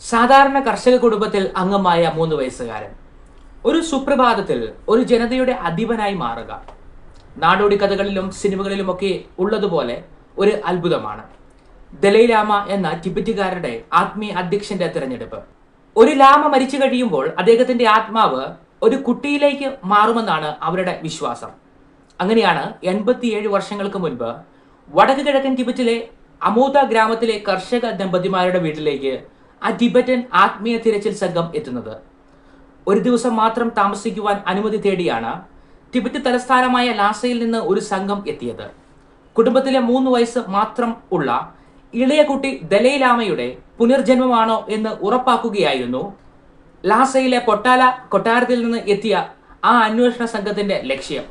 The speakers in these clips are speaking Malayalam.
സാധാരണ കർഷക കുടുംബത്തിൽ അംഗമായ മൂന്ന് വയസ്സുകാരൻ. ഒരു സുപ്രഭാതത്തിൽ ഒരു ജനതയുടെ അധിപനായി മാറുക. നാടോടി കഥകളിലും സിനിമകളിലുമൊക്കെ ഉള്ളതുപോലെ ഒരു അത്ഭുതമാണ്. ദലൈലാമ എന്ന ടിബറ്റുകാരുടെ ആത്മീയ അധ്യക്ഷന്റെ തിരഞ്ഞെടുപ്പ്. ഒരു ലാമ മരിച്ചു കഴിയുമ്പോൾ അദ്ദേഹത്തിന്റെ ആത്മാവ് ഒരു കുട്ടിയിലേക്ക് മാറുമെന്നാണ് അവരുടെ വിശ്വാസം. അങ്ങനെയാണ് എൺപത്തിയേഴ് വർഷങ്ങൾക്ക് മുൻപ് വടക്ക് കിഴക്കൻ ടിബറ്റിലെ അമോദ ഗ്രാമത്തിലെ കർഷക ദമ്പതിമാരുടെ വീട്ടിലേക്ക് ആ ടിബറ്റൻ ആത്മീയ തിരച്ചിൽ സംഘം എത്തുന്നത്. ഒരു ദിവസം മാത്രം താമസിക്കുവാൻ അനുമതി തേടിയാണ് ടിബറ്റ് തലസ്ഥാനമായ ലാസയിൽ നിന്ന് ഒരു സംഘം എത്തിയത്. കുടുംബത്തിലെ മൂന്ന് വയസ്സ് മാത്രം ഉള്ള ഇളയ കുട്ടി ദലൈലാമയുടെ പുനർജന്മമാണോ എന്ന് ഉറപ്പാക്കുകയായിരുന്നു ലാസയിലെ പൊട്ടാല കൊട്ടാരത്തിൽ നിന്ന് എത്തിയ ആ അന്വേഷണ സംഘത്തിന്റെ ലക്ഷ്യം.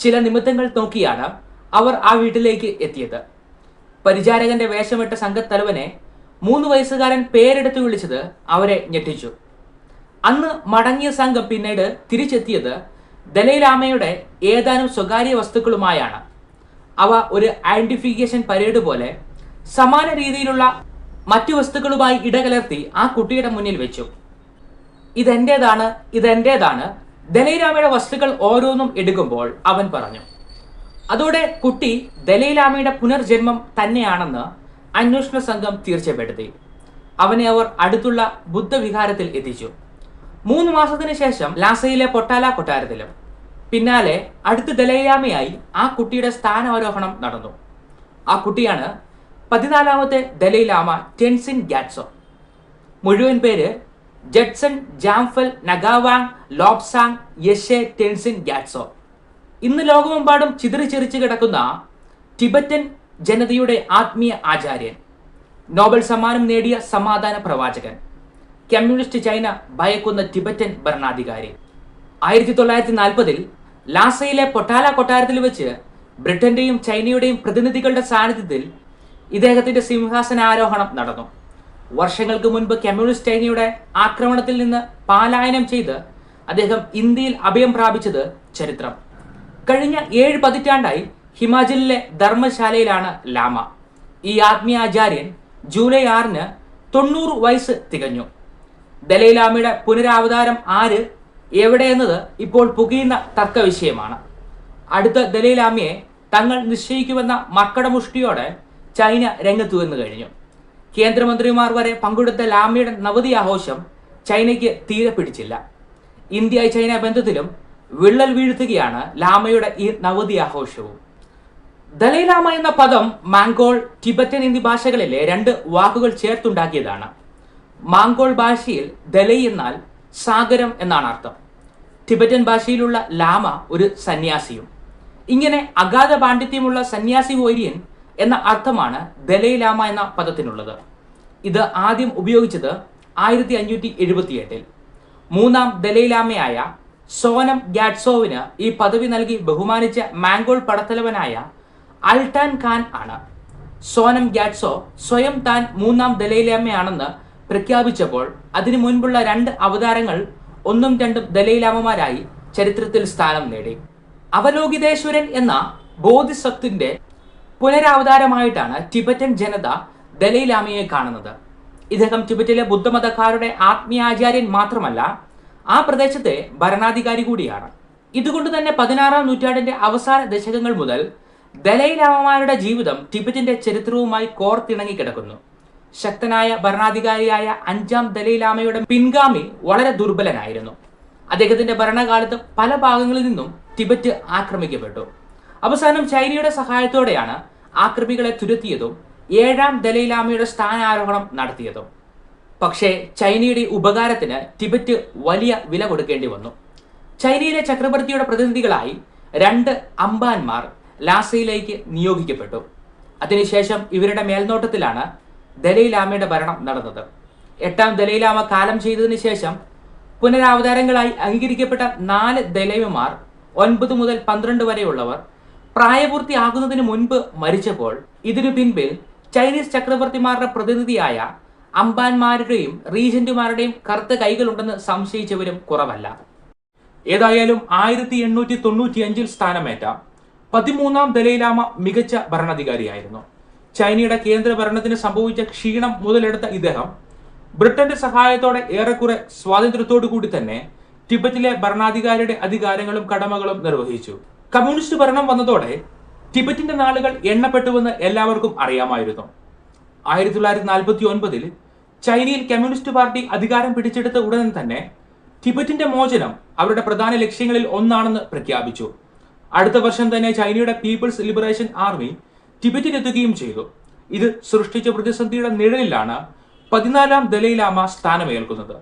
ചില നിമിത്തങ്ങൾ നോക്കിയാണ് അവർ ആ വീട്ടിലേക്ക് എത്തിയത്. പരിചാരകന്റെ വേഷമിട്ട സംഘത്തലവനെ മൂന്ന് വയസ്സുകാരൻ പേരെടുത്ത് വിളിച്ചത് അവരെ ഞെട്ടിച്ചു. അന്ന് മടങ്ങിയ സംഘം പിന്നീട് തിരിച്ചെത്തിയത് ദലൈലാമയുടെ ഏതാനും സ്വകാര്യ വസ്തുക്കളുമായാണ്. അവ ഒരു ഐഡന്റിഫിക്കേഷൻ പരേഡ് പോലെ സമാന രീതിയിലുള്ള മറ്റു വസ്തുക്കളുമായി ഇടകലർത്തി ആ കുട്ടിയുടെ മുന്നിൽ വെച്ചു. ഇതെന്റേതാണ്? ഇതെന്റേതാണ്? ദലൈലാമയുടെ വസ്തുക്കൾ ഓരോന്നും എടുക്കുമ്പോൾ അവൻ പറഞ്ഞു. അതോടെ കുട്ടി ദലൈലാമയുടെ പുനർജന്മം തന്നെയാണെന്ന് അന്വേഷണ സംഘം തീർച്ചപ്പെടുത്തി അവനെ അവർ അടുത്തുള്ള ബുദ്ധവിഹാരത്തിൽ എത്തിച്ചു. മൂന്ന് മാസത്തിന് ശേഷം ലാസയിലെ പൊട്ടാല കൊട്ടാരത്തിലും. പിന്നാലെ അടുത്ത ദലൈലാമയായി ആ കുട്ടിയുടെ സ്ഥാനാരോഹണം നടന്നു. ആ കുട്ടിയാണ് പതിനാലാമത്തെ ദലൈലാമ ടെൻസിൻ ഗാറ്റ്സോ. മുഴുവൻ പേര് ജഡ്സൺ ജാംഫൽ നഗാവാങ് ലോബ്സാങ് യഷെ ടെൻസിൻ ഗാറ്റ്സോ. ഇന്ന് ലോകമെമ്പാടും ചിതറിച്ചെറിച്ച് കിടക്കുന്ന ടിബറ്റൻ ജനതയുടെ ആത്മീയ ആചാര്യൻ നോബൽ സമ്മാനം നേടിയ സമാധാന പ്രവാചകൻ കമ്മ്യൂണിസ്റ്റ് ചൈന ഭയക്കുന്ന ടിബറ്റൻ ഭരണാധികാരി. ആയിരത്തി തൊള്ളായിരത്തി നാൽപ്പതിൽ ലാസയിലെ പൊട്ടാല കൊട്ടാരത്തിൽ വെച്ച് ബ്രിട്ടന്റെയും ചൈനയുടെയും പ്രതിനിധികളുടെ സാന്നിധ്യത്തിൽ ഇദ്ദേഹത്തിന്റെ സിംഹാസനാരോഹണം നടന്നു. വർഷങ്ങൾക്ക് മുൻപ് കമ്മ്യൂണിസ്റ്റ് ചൈനയുടെ ആക്രമണത്തിൽ നിന്ന് പാലായനം ചെയ്ത് അദ്ദേഹം ഇന്ത്യയിൽ അഭയം പ്രാപിച്ചത് ചരിത്രം. കഴിഞ്ഞ ഏഴ് പതിറ്റാണ്ടായി ഹിമാചലിലെ ധർമ്മശാലയിലാണ് ലാമ. ഈ ആത്മീയാചാര്യൻ ജൂലൈ ആറിന് തൊണ്ണൂറ് വയസ്സ് തികഞ്ഞു. ദലൈലാമയുടെ പുനരാവതാരം ആര് എവിടെയെന്നത് ഇപ്പോൾ പുകയുന്ന തർക്ക വിഷയമാണ്. അടുത്ത ദലൈലാമയെ തങ്ങൾ നിശ്ചയിക്കുമെന്ന മക്കടമുഷ്ടിയോടെ ചൈന രംഗത്തു വന്നു കഴിഞ്ഞു. കേന്ദ്രമന്ത്രിമാർ വരെ പങ്കെടുത്ത ലാമയുടെ നവതി ആഘോഷം ചൈനയ്ക്ക് തീരെ പിടിച്ചില്ല. ഇന്ത്യ ചൈന ബന്ധത്തിലും വിള്ളൽ വീഴ്ത്തുകയാണ് ലാമയുടെ ഈ നവതി ആഘോഷവും ദലൈലാമ എന്ന പദം മാങ്കോൾ ടിബറ്റൻ എന്നീ ഭാഷകളിലെ രണ്ട് വാക്കുകൾ ചേർത്തുണ്ടാക്കിയതാണ്. മാങ്കോൾ ഭാഷയിൽ ദലൈ എന്നാൽ സാഗരം എന്നാണ് അർത്ഥം. ടിബറ്റൻ ഭാഷയിലുള്ള ലാമ ഒരു സന്യാസിയും. ഇങ്ങനെ അഗാധ പാണ്ഡിത്യമുള്ള സന്യാസി വൈര്യൻ എന്ന അർത്ഥമാണ് ദലൈ ലാമ എന്ന പദത്തിനുള്ളത്. ഇത് ആദ്യം ഉപയോഗിച്ചത് ആയിരത്തി അഞ്ഞൂറ്റി എഴുപത്തിയെട്ടിൽ മൂന്നാം ദലൈലാമയായ സോനം ഗാറ്റ്സോവിന് ഈ പദവി നൽകി ബഹുമാനിച്ച മാങ്കോൾ പടത്തലവനായ അൽട്ടാൻ ഖാൻ ആണ്. സോനം ഗ്യാറ്റ്സോ സ്വയം താൻ മൂന്നാം ദലൈലാമയാണെന്ന് പ്രഖ്യാപിച്ചപ്പോൾ അതിനു മുൻപുള്ള രണ്ട് അവതാരങ്ങൾ ഒന്നും രണ്ടും ദലൈലാമമാരായി ചരിത്രത്തിൽ സ്ഥാനം നേടി. അവലോകിതേശ്വരൻ എന്ന ബോധിസത്വത്തിന്റെ പുനരാവതാരമായിട്ടാണ് ടിബറ്റൻ ജനത ദലൈലാമയെ കാണുന്നത്. ഇദ്ദേഹം ടിബറ്റിലെ ബുദ്ധമതക്കാരുടെ ആത്മീയാചാര്യൻ മാത്രമല്ല ആ പ്രദേശത്തെ ഭരണാധികാരി കൂടിയാണ്. ഇതുകൊണ്ട് തന്നെ പതിനാറാം നൂറ്റാണ്ടിന്റെ അവസാന ദശകങ്ങൾ മുതൽ ദലൈലാമമാരുടെ ജീവിതം ടിബറ്റിന്റെ ചരിത്രവുമായി കോർത്തിണങ്ങി കിടക്കുന്നു. ശക്തനായ ഭരണാധികാരിയായ അഞ്ചാം ദലൈലാമയുടെ പിൻഗാമി വളരെ ദുർബലനായിരുന്നു. അദ്ദേഹത്തിന്റെ ഭരണകാലത്ത് പല ഭാഗങ്ങളിൽ നിന്നും ടിബറ്റ് ആക്രമിക്കപ്പെട്ടു. അവസാനം ചൈനയുടെ സഹായത്തോടെയാണ് ആക്രമികളെ തുരത്തിയതും ഏഴാം ദലൈലാമയുടെ സ്ഥാനാരോഹണം നടത്തിയതും. പക്ഷേ ചൈനയുടെ ഉപകാരത്തിന് ടിബറ്റ് വലിയ വില കൊടുക്കേണ്ടി വന്നു. ചൈനയിലെ ചക്രവർത്തിയുടെ പ്രതിനിധികളായി രണ്ട് അമ്പാന്മാർ ലാസയിലേക്ക് നിയോഗിക്കപ്പെട്ടു. അതിനുശേഷം ഇവരുടെ മേൽനോട്ടത്തിലാണ് ദലൈലാമയുടെ ഭരണം നടന്നത്. എട്ടാം ദലൈലാമ കാലം ചെയ്തതിനു ശേഷം പുനരാവതാരങ്ങളായി അംഗീകരിക്കപ്പെട്ട നാല് ദലൈമമാർ ഒൻപത് മുതൽ പന്ത്രണ്ട് വരെയുള്ളവർ പ്രായപൂർത്തിയാകുന്നതിന് മുൻപ് മരിച്ചപ്പോൾ ഇതിനു പിൻപിൽ ചൈനീസ് ചക്രവർത്തിമാരുടെ പ്രതിനിധിയായ അമ്പാന്മാരുടെയും റീജന്റുമാരുടെയും കറുത്ത കൈകളുണ്ടെന്ന് സംശയിച്ചവരും കുറവല്ല. ഏതായാലും ആയിരത്തി എണ്ണൂറ്റി തൊണ്ണൂറ്റിയഞ്ചിൽ സ്ഥാനമേറ്റ പതിമൂന്നാം ദലൈലാമ മികച്ച ഭരണാധികാരിയായിരുന്നു. ചൈനയുടെ കേന്ദ്ര ഭരണത്തിന് സംഭവിച്ച ക്ഷീണം മുതലെടുത്ത ഇദ്ദേഹം ബ്രിട്ടന്റെ സഹായത്തോടെ ഏറെക്കുറെ സ്വാതന്ത്ര്യത്തോടു കൂടി തന്നെ ടിബറ്റിലെ ഭരണാധികാരിയുടെ അധികാരങ്ങളും കടമകളും നിർവഹിച്ചു. കമ്മ്യൂണിസ്റ്റ് ഭരണം വന്നതോടെ ടിബറ്റിന്റെ നാളുകൾ എണ്ണപ്പെട്ടുവെന്ന് എല്ലാവർക്കും അറിയാമായിരുന്നു. ആയിരത്തി തൊള്ളായിരത്തി നാൽപ്പത്തി ഒൻപതിൽ ചൈനയിൽ കമ്മ്യൂണിസ്റ്റ് പാർട്ടി അധികാരം പിടിച്ചെടുത്ത ഉടൻ തന്നെ ടിബറ്റിന്റെ മോചനം അവരുടെ പ്രധാന ലക്ഷ്യങ്ങളിൽ ഒന്നാണെന്ന് പ്രഖ്യാപിച്ചു. അടുത്ത വർഷം തന്നെ ചൈനയുടെ പീപ്പിൾസ് ലിബറേഷൻ ആർമി ടിബറ്റിലെത്തുകയും ചെയ്തു. ഇത് സൃഷ്ടിച്ച പ്രതിസന്ധിയുടെ നിഴലിലാണ് പതിനാലാം ദലൈലാമ സ്ഥാനമേൽക്കുന്നത്.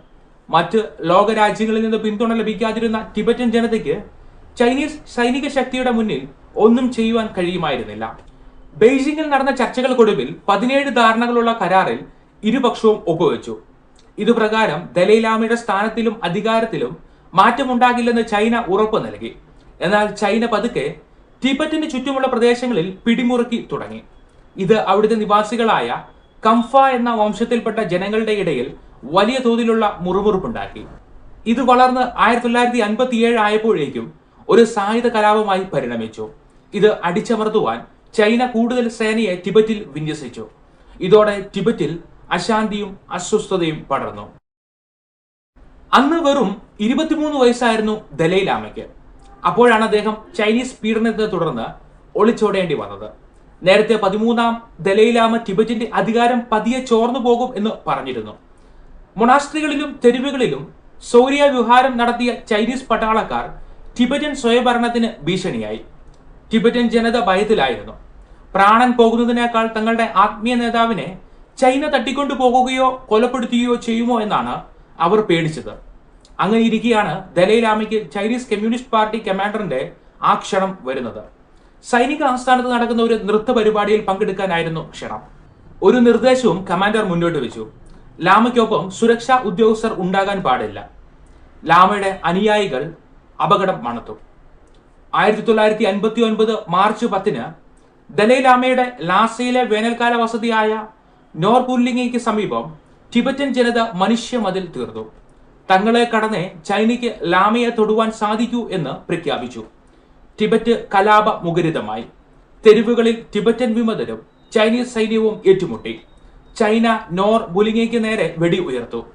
മറ്റ് ലോകരാജ്യങ്ങളിൽ നിന്ന് പിന്തുണ ലഭിക്കാതിരുന്ന ടിബറ്റൻ ജനതയ്ക്ക് ചൈനീസ് സൈനിക ശക്തിയുടെ മുന്നിൽ ഒന്നും ചെയ്യുവാൻ കഴിയുമായിരുന്നില്ല. ബെയ്ജിംഗിൽ നടന്ന ചർച്ചകൾക്കൊടുവിൽ പതിനേഴ് ധാരണകളുള്ള കരാറിൽ ഇരുപക്ഷവും ഒപ്പുവെച്ചു. ഇതുപ്രകാരം ദലൈലാമയുടെ സ്ഥാനത്തിലും അധികാരത്തിലും മാറ്റമുണ്ടാകില്ലെന്ന് ചൈന ഉറപ്പു നൽകി. എന്നാൽ ചൈന പതുക്കെ ടിബറ്റിന് ചുറ്റുമുള്ള പ്രദേശങ്ങളിൽ പിടിമുറുക്കി തുടങ്ങി. ഇത് അവിടുത്തെ നിവാസികളായ കംഫ എന്ന വംശത്തിൽപ്പെട്ട ജനങ്ങളുടെ ഇടയിൽ വലിയ തോതിലുള്ള മുറിമുറുപ്പുണ്ടാക്കി. ഇത് വളർന്ന് ആയിരത്തി തൊള്ളായിരത്തി അൻപത്തി ഏഴ് ആയപ്പോഴേക്കും ഒരു സായുധ കലാപമായി പരിണമിച്ചു. ഇത് അടിച്ചമർത്തുവാൻ ചൈന കൂടുതൽ സേനയെ ടിബറ്റിൽ വിന്യസിച്ചു. ഇതോടെ ടിബറ്റിൽ അശാന്തിയും അസ്വസ്ഥതയും പടർന്നു. അന്ന് വെറും ഇരുപത്തിമൂന്ന് വയസ്സായിരുന്നു ദലൈലാമയ്ക്ക്. അപ്പോഴാണ് അദ്ദേഹം ചൈനീസ് പീഡനത്തെ തുടർന്ന് ഒളിച്ചോടേണ്ടി വന്നത്. നേരത്തെ പതിമൂന്നാം ദലൈലാമ ടിബറ്റിന്റെ അധികാരം പതിയെ ചോർന്നു പോകും എന്ന് പറഞ്ഞിരുന്നു. മൊണാസ്ട്രികളിലും തെരുവുകളിലും സൗര്യ വിഹാരം നടത്തിയ ചൈനീസ് പട്ടാളക്കാർ ടിബറ്റൻ സ്വയംഭരണത്തിന് ഭീഷണിയായി. ടിബറ്റൻ ജനത ഭയത്തിലായിരുന്നു. പ്രാണൻ പോകുന്നതിനേക്കാൾ തങ്ങളുടെ ആത്മീയ നേതാവിനെ ചൈന തട്ടിക്കൊണ്ടു പോകുകയോ കൊലപ്പെടുത്തുകയോ ചെയ്യുമോ എന്നാണ് അവർ പേടിച്ചത്. അങ്ങനെ ഇരിക്കുകയാണ് ദലൈലാമയ്ക്ക് ചൈനീസ് കമ്മ്യൂണിസ്റ്റ് പാർട്ടി കമാൻഡറിന്റെ ആ ക്ഷണം വരുന്നത്. സൈനിക ആസ്ഥാനത്ത് നടക്കുന്ന ഒരു നൃത്ത പരിപാടിയിൽ പങ്കെടുക്കാനായിരുന്നു ക്ഷണം. ഒരു നിർദ്ദേശവും കമാൻഡർ മുന്നോട്ട് വെച്ചു. ലാമയ്ക്കൊപ്പം സുരക്ഷാ ഉദ്യോഗസ്ഥർ ഉണ്ടാകാൻ പാടില്ല. ലാമയുടെ അനുയായികൾ അപകടം മണത്തു. ആയിരത്തി തൊള്ളായിരത്തി അൻപത്തി ഒൻപത് മാർച്ച് പത്തിന് ദലൈലാമയുടെ ലാസയിലെ വേനൽക്കാല വസതിയായ നോർപുല്ലിംഗയ്ക്ക് സമീപം ടിബറ്റൻ ജനത മനുഷ്യ മതിൽ തീർന്നു. തങ്ങളെ കടന്ന് ചൈനയ്ക്ക് ലാമയെ തൊടുവാൻ സാധിക്കൂ എന്ന് പ്രഖ്യാപിച്ചു. ടിബറ്റ് കലാപ മുഖരിതമായി. തെരുവുകളിൽ ടിബറ്റൻ വിമതരും ചൈനീസ് സൈന്യവും ഏറ്റുമുട്ടി. ചൈന നോർ ബുലിങ്ങയ്ക്ക് നേരെ വെടി ഉയർത്തു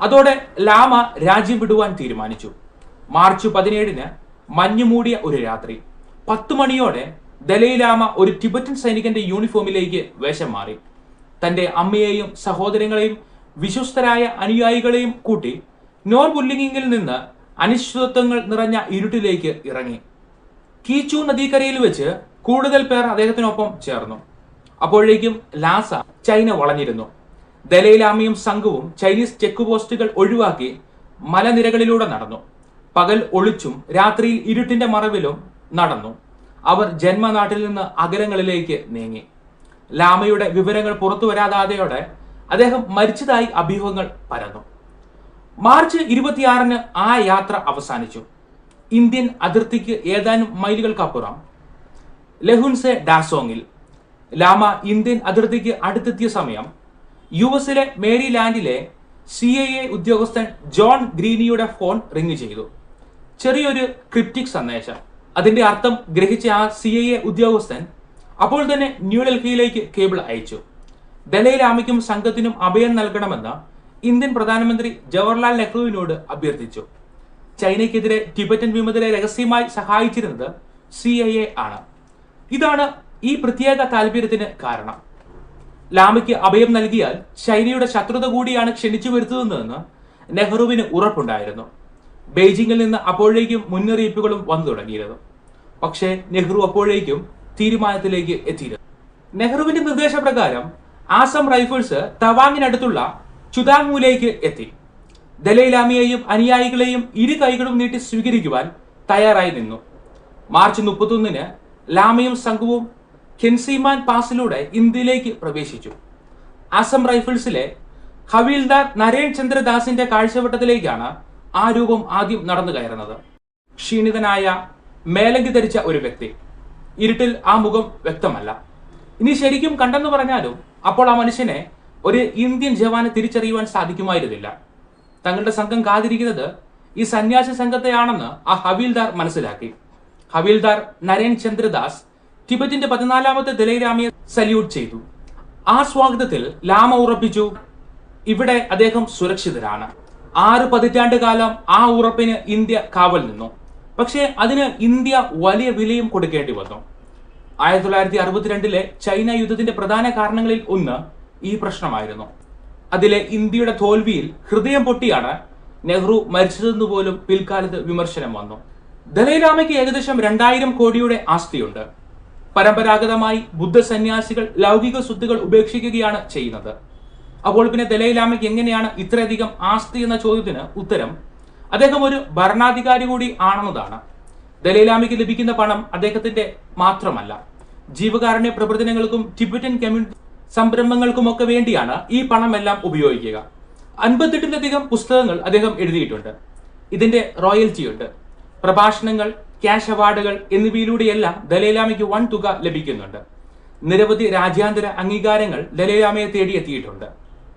അതോടെ ലാമ രാജ്യം വിടുവാൻ തീരുമാനിച്ചു. മാർച്ച് പതിനേഴിന് മഞ്ഞുമൂടിയ ഒരു രാത്രി. പത്തു മണിയോടെ ദലൈലാമ ഒരു ടിബറ്റൻ സൈനികന്റെ യൂണിഫോമിലേക്ക് വേഷം മാറി. തന്റെ അമ്മയെയും സഹോദരങ്ങളെയും വിശ്വസ്തരായ അനുയായികളെയും കൂട്ടി നോർ ബുല്ലിംഗിൽ നിന്ന് അനിശ്ചിതത്വങ്ങൾ നിറഞ്ഞ ഇരുട്ടിലേക്ക് ഇറങ്ങി. കീച്ചു നദീക്കരയിൽ വെച്ച് കൂടുതൽ പേർ അദ്ദേഹത്തിനൊപ്പം ചേർന്നു. അപ്പോഴേക്കും ലാസ ചൈന വളഞ്ഞിരുന്നു. ദലൈലാമയും സംഘവും ചൈനീസ് ചെക്ക് പോസ്റ്റുകൾ ഒഴിവാക്കി മലനിരകളിലൂടെ നടന്നു. പകൽ ഒളിച്ചും രാത്രിയിൽ ഇരുട്ടിന്റെ മറവിലും നടന്നു. അവർ ജന്മനാട്ടിൽ നിന്ന് അകലങ്ങളിലേക്ക് നീങ്ങി. ലാമയുടെ വിവരങ്ങൾ പുറത്തു വരാതാതെയോടെ അദ്ദേഹം മരിച്ചതായി അഭ്യൂഹങ്ങൾ പരന്നു. മാർച്ച് ഇരുപത്തിയാറിന് ആ യാത്ര അവസാനിച്ചു. ഇന്ത്യൻ അതിർത്തിക്ക് ഏതാനും മൈലുകൾക്കപ്പുറം. ലഹുൻസെ ഡാസോങ്ങിൽ ലാമ ഇന്ത്യൻ അതിർത്തിക്ക് അടുത്തെത്തിയ സമയം യു എസിലെ മേരിലാൻഡിലെ സി ഐ എ ഉദ്യോഗസ്ഥൻ ജോൺ ഗ്രീനിയുടെ ഫോൺ റിങ് ചെയ്തു. ചെറിയൊരു ക്രിപ്റ്റിക് സന്ദേശം. അതിന്റെ അർത്ഥം ഗ്രഹിച്ച ആ സി ഐ എ ഉദ്യോഗസ്ഥൻ അപ്പോൾ തന്നെ ന്യൂഡൽഹിയിലേക്ക് കേബിൾ അയച്ചു. ദലൈലാമയ്ക്കും സംഘത്തിനും അഭയം നൽകണമെന്ന് ഇന്ത്യൻ പ്രധാനമന്ത്രി ജവഹർലാൽ നെഹ്റുവിനോട് അഭ്യർത്ഥിച്ചു. ചൈനയ്ക്കെതിരെ ടിബറ്റൻ വിമതരെ രഹസ്യമായി സഹായിച്ചിരുന്നത് സി ഐ എ ആണ്. ഇതാണ് ഈ പ്രത്യേക താല്പര്യത്തിന് കാരണം. ലാമയ്ക്ക് അഭയം നൽകിയാൽ ചൈനയുടെ ശത്രുത കൂടിയാണ് ക്ഷണിച്ചു വരുത്തുന്നതെന്ന് നെഹ്റുവിന് ഉറപ്പുണ്ടായിരുന്നു. ബെയ്ജിങ്ങിൽ നിന്ന് അപ്പോഴേക്കും മുന്നറിയിപ്പുകളും വന്നു തുടങ്ങിയിരുന്നു. പക്ഷേ നെഹ്റു അപ്പോഴേക്കും തീരുമാനത്തിലേക്ക് എത്തിയിരുന്നു. നെഹ്റുവിന്റെ നിർദ്ദേശപ്രകാരം ആസം റൈഫിൾസ് തവാങ്ങിനടുത്തുള്ള ചുതാങ്ങൂലേക്ക് എത്തി. ദലൈലാമിയെയും അനുയായികളെയും ഇരു കൈകളും നീട്ടി സ്വീകരിക്കുവാൻ തയ്യാറായി നിന്നു. മാർച്ച് മുപ്പത്തൊന്നിന് ലാമയും സംഘവും കെൻസിമാൻ പാസിലൂടെ ഇന്ത്യയിലേക്ക് പ്രവേശിച്ചു. അസം റൈഫിൾസിലെ ഹവീൽദാർ നരേൻ ചന്ദ്രദാസിന്റെ കാഴ്ചവട്ടത്തിലേക്കാണ് ആ രൂപം ആദ്യം നടന്നു കയറുന്നത്. ക്ഷീണിതനായ മേലങ്കി ധരിച്ച ഒരു വ്യക്തി. ഇരുട്ടിൽ ആ മുഖം വ്യക്തമല്ല. ഇനി ശരിക്കും കണ്ടെന്ന് പറഞ്ഞാലും അപ്പോൾ ആ മനുഷ്യനെ ഒരു ഇന്ത്യൻ ജവാനെ തിരിച്ചറിയുവാൻ സാധിക്കുമായിരുന്നില്ല. തങ്ങളുടെ സംഘം കാതിരിക്കുന്നത് ഈ സന്യാസി സംഘത്തെയാണെന്ന് ആ ഹവീൽദാർ മനസ്സിലാക്കി. ഹവീൽദാർ നരേൻ ചന്ദ്രദാസ് ടിബറ്റിന്റെ പതിനാലാമത്തെ ദലൈലാമയെ സല്യൂട്ട് ചെയ്തു. ആ സ്വാഗതത്തിൽ ലാമ ഉറപ്പിച്ചു ഇവിടെ അദ്ദേഹം സുരക്ഷിതരാണ്. ആറ് പതിറ്റാണ്ട് കാലം ആ ഉറപ്പിന് ഇന്ത്യ കാവൽ നിന്നു. പക്ഷേ അതിന് ഇന്ത്യ വലിയ വിലയും കൊടുക്കേണ്ടി വന്നു. ആയിരത്തി തൊള്ളായിരത്തി അറുപത്തിരണ്ടിലെ ചൈന യുദ്ധത്തിന്റെ പ്രധാന കാരണങ്ങളിൽ ഒന്ന് ഈ പ്രശ്നമായിരുന്നു. അതിലെ ഇന്ത്യയുടെ തോൽവിയിൽ ഹൃദയം പൊട്ടിയാണ് നെഹ്റു മരിച്ചതെന്ന് പോലും പിൽക്കാലത്ത് വിമർശനം വന്നു. ദലൈലാമയ്ക്ക് ഏകദേശം രണ്ടായിരം കോടിയുടെ ആസ്തിയുണ്ട്. പരമ്പരാഗതമായി ബുദ്ധ സന്യാസികൾ ലൗകിക സ്വത്തുകൾ ഉപേക്ഷിക്കുകയാണ് ചെയ്യുന്നത്. അപ്പോൾ പിന്നെ ദലൈലാമയ്ക്ക് എങ്ങനെയാണ് ഇത്രയധികം ആസ്തി എന്ന ചോദ്യത്തിന് ഉത്തരം? അദ്ദേഹം ഒരു ഭരണാധികാരി കൂടി ആണെന്നതാണ്. ദലൈലാമയ്ക്ക് ലഭിക്കുന്ന പണം അദ്ദേഹത്തിന്റെ മാത്രമല്ല. ജീവകാരുണ്യ പ്രവർത്തനങ്ങൾക്കും ടിബറ്റൻ കമ്മ്യൂണിറ്റി സംരംഭങ്ങൾക്കുമൊക്കെ വേണ്ടിയാണ് ഈ പണമെല്ലാം ഉപയോഗിക്കുക. അൻപത്തെട്ടിലധികം പുസ്തകങ്ങൾ അദ്ദേഹം എഴുതിയിട്ടുണ്ട്. ഇതിന്റെ റോയൽറ്റിയുണ്ട്. പ്രഭാഷണങ്ങൾ ക്യാഷ് അവാർഡുകൾ എന്നിവയിലൂടെയെല്ലാം ദലൈലാമയ്ക്ക് വൻ തുക ലഭിക്കുന്നുണ്ട്. നിരവധി രാജ്യാന്തര അംഗീകാരങ്ങൾ ദലൈലാമയെ തേടിയെത്തിയിട്ടുണ്ട്.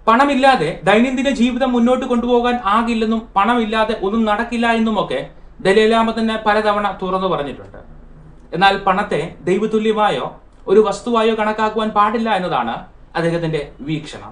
പണമില്ലാതെ ദൈനംദിന ജീവിതം മുന്നോട്ട് കൊണ്ടുപോകാൻ ആകില്ലെന്നും പണമില്ലാതെ ഒന്നും നടക്കില്ല എന്നുമൊക്കെ ദലൈലാമ തന്നെ പലതവണ തുറന്നു പറഞ്ഞിട്ടുണ്ട്. എന്നാൽ പണത്തെ ദൈവതുല്യമായോ ഒരു വസ്തുവായോ കണക്കാക്കുവാൻ പാടില്ല എന്നതാണ് അദ്ദേഹത്തിന്റെ വീക്ഷണം.